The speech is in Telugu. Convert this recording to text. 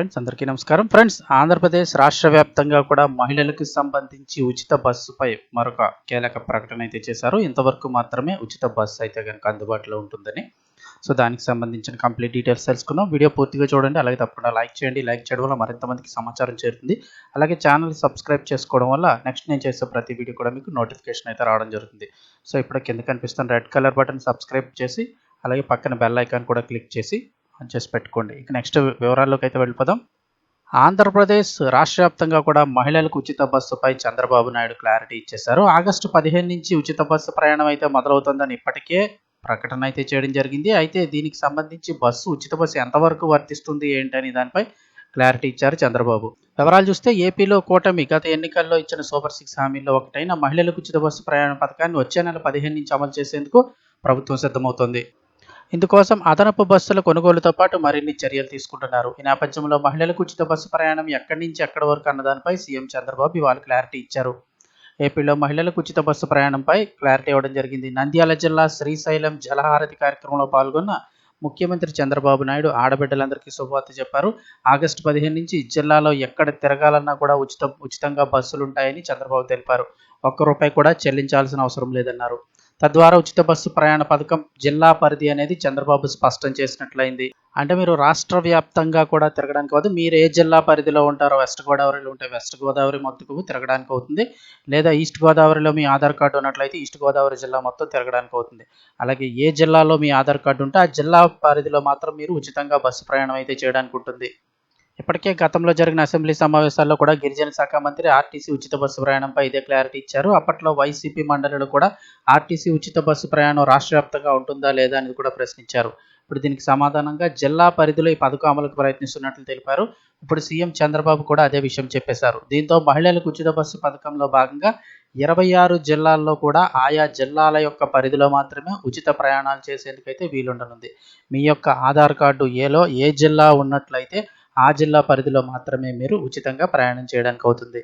ఫ్రెండ్స్ అందరికీ నమస్కారం. ఫ్రెండ్స్ ఆంధ్రప్రదేశ్ రాష్ట్ర వ్యాప్తంగా కూడా మహిళలకు సంబంధించి ఉచిత బస్సుపై మరొక కీలక ప్రకటన అయితే చేశారు. ఇంతవరకు మాత్రమే ఉచిత బస్సు అయితే కనుక అందుబాటులో ఉంటుందని. సో దానికి సంబంధించిన కంప్లీట్ డీటెయిల్స్ తెలుసుకుందాం వీడియో పూర్తిగా చూడండి. అలాగే తప్పకుండా లైక్ చేయండి. లైక్ చేయడం వల్ల మరింత మందికి సమాచారం చేరుతుంది. అలాగే ఛానల్ సబ్స్క్రైబ్ చేసుకోవడం వల్ల నెక్స్ట్ నేను చేసే ప్రతి వీడియో కూడా మీకు నోటిఫికేషన్ అయితే రావడం జరుగుతుంది. సో ఇప్పుడు కింద కనిపిస్తున్న రెడ్ కలర్ బటన్ సబ్స్క్రైబ్ చేసి అలాగే పక్కన బెల్ ఐకాన్ కూడా క్లిక్ చేసి ఆన్ చేసి పెట్టుకోండి. ఇక నెక్స్ట్ వివరాల్లోకి అయితే వెళ్ళిపోదాం. ఆంధ్రప్రదేశ్ రాష్ట్ర వ్యాప్తంగా కూడా మహిళలకు ఉచిత బస్సుపై చంద్రబాబు నాయుడు క్లారిటీ ఇచ్చేశారు. ఆగస్టు పదిహేను నుంచి ఉచిత బస్సు ప్రయాణం అయితే మొదలవుతుందని ఇప్పటికే ప్రకటన అయితే చేయడం జరిగింది. అయితే దీనికి సంబంధించి బస్సు ఉచిత బస్సు ఎంతవరకు వర్తిస్తుంది ఏంటని దానిపై క్లారిటీ ఇచ్చారు చంద్రబాబు. వివరాలు చూస్తే ఏపీలో కూటమి గత ఎన్నికల్లో ఇచ్చిన సూపర్ సిక్స్ హామీల్లో ఒకటైన మహిళలకు ఉచిత బస్సు ప్రయాణ పథకాన్ని వచ్చే నెల పదిహేను నుంచి అమలు చేసేందుకు ప్రభుత్వం సిద్ధమవుతోంది. ఇందుకోసం అదనపు బస్సుల కొనుగోలుతో పాటు మరిన్ని చర్యలు తీసుకుంటున్నారు. ఈ నేపథ్యంలో మహిళలకు ఉచిత బస్సు ప్రయాణం ఎక్కడి నుంచి ఎక్కడి వరకు అన్నదానిపై సీఎం చంద్రబాబు ఇవాళ క్లారిటీ ఇచ్చారు. ఏపీలో మహిళలకు ఉచిత బస్సు ప్రయాణంపై క్లారిటీ ఇవ్వడం జరిగింది. నంద్యాల జిల్లా శ్రీశైలం జలహారతి కార్యక్రమంలో పాల్గొన్న ముఖ్యమంత్రి చంద్రబాబు నాయుడు ఆడబిడ్డలందరికీ శుభవార్త చెప్పారు. ఆగస్టు పదిహేను నుంచి జిల్లాలో ఎక్కడ తిరగాలన్నా కూడా ఉచిత ఉచితంగా బస్సులు ఉంటాయని చంద్రబాబు తెలిపారు. ఒక్క రూపాయి కూడా చెల్లించాల్సిన అవసరం లేదన్నారు. తద్వారా ఉచిత బస్సు ప్రయాణ పథకం జిల్లా పరిధి అనేది చంద్రబాబు స్పష్టం చేసినట్లయింది. అంటే మీరు రాష్ట్ర వ్యాప్తంగా కూడా తిరగడానికి కాదు మీరు ఏ జిల్లా పరిధిలో ఉంటారో వెస్ట్ గోదావరిలో ఉంటే వెస్ట్ గోదావరి మొత్తం తిరగడానికి అవుతుంది. లేదా ఈస్ట్ గోదావరిలో మీ ఆధార్ కార్డు ఉన్నట్లయితే ఈస్ట్ గోదావరి జిల్లా మొత్తం తిరగడానికి అవుతుంది. అలాగే ఏ జిల్లాలో మీ ఆధార్ కార్డు ఉంటే ఆ జిల్లా పరిధిలో మాత్రం మీరు ఉచితంగా బస్సు ప్రయాణం అయితే చేయడానికి ఉంటుంది. ఇప్పటికే గతంలో జరిగిన అసెంబ్లీ సమావేశాల్లో కూడా గిరిజన శాఖ మంత్రి ఆర్టీసీ ఉచిత బస్సు ప్రయాణంపై ఇదే క్లారిటీ ఇచ్చారు. అప్పట్లో వైసీపీ మండలిలో కూడా ఆర్టీసీ ఉచిత బస్సు ప్రయాణం రాష్ట్ర వ్యాప్తంగా ఉంటుందా లేదా అనేది కూడా ప్రశ్నించారు. ఇప్పుడు దీనికి సమాధానంగా జిల్లా పరిధిలో ఈ పథకం అమలుకు ప్రయత్నిస్తున్నట్లు తెలిపారు. ఇప్పుడు సీఎం చంద్రబాబు కూడా అదే విషయం చెప్పేశారు. దీంతో మహిళలకు ఉచిత బస్సు పథకంలో భాగంగా ఇరవై ఆరు జిల్లాల్లో కూడా ఆయా జిల్లాల యొక్క పరిధిలో మాత్రమే ఉచిత ప్రయాణాలు చేసేందుకైతే వీలుండనుంది. మీ యొక్క ఆధార్ కార్డు ఏలో ఏ జిల్లా ఉన్నట్లయితే ఆ జిల్లా పరిధిలో మాత్రమే మీరు ఉచితంగా ప్రయాణం చేయడానికి అవుతుంది